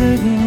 again.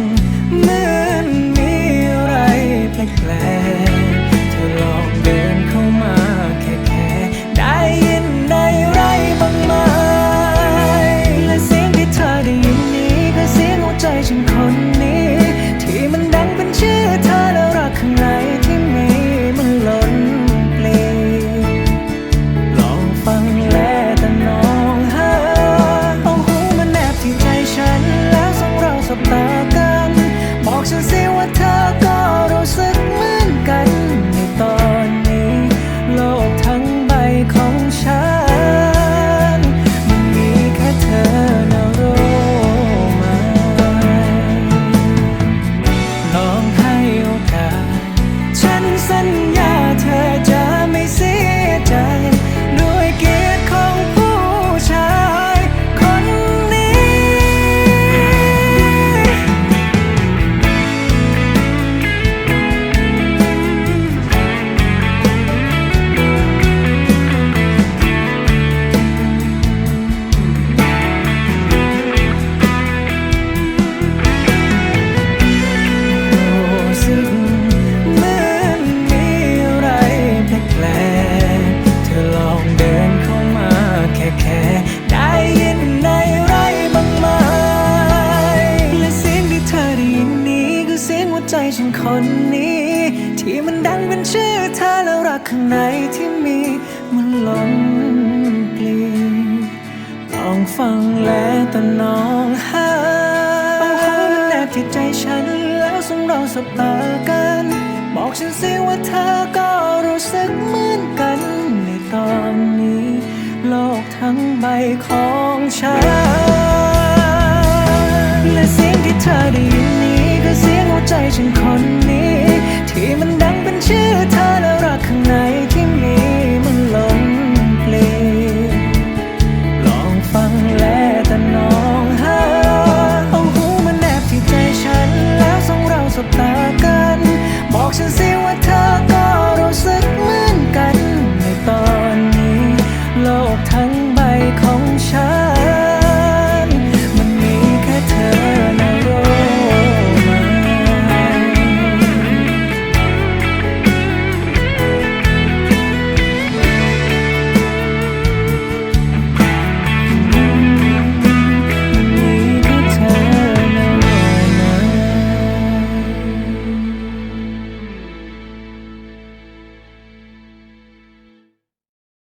คนนี้ ที่มันดังเป็นชื่อเธอแล้วรักข้างในที่มีมันล้นกลีนลองฟังและตะนองหาเอาควแนบที่ใจฉันแล้วสงเราสบตากัน บอกฉันสิว่าเธอก็รู้สึกเหมือนกันในตอนนี้ โลกทั้งใบของฉันและเสียงที่เธอได้ยิน ฉันคนนี้ ที่มันดังเป็นชื่อเธอและรักข้างในที่มีมันล้นเพลงลองฟังแลแต่น้องหาเอาหูมาแนบที่ใจฉันแล้วส่งเราสบตากัน บอกฉันสิ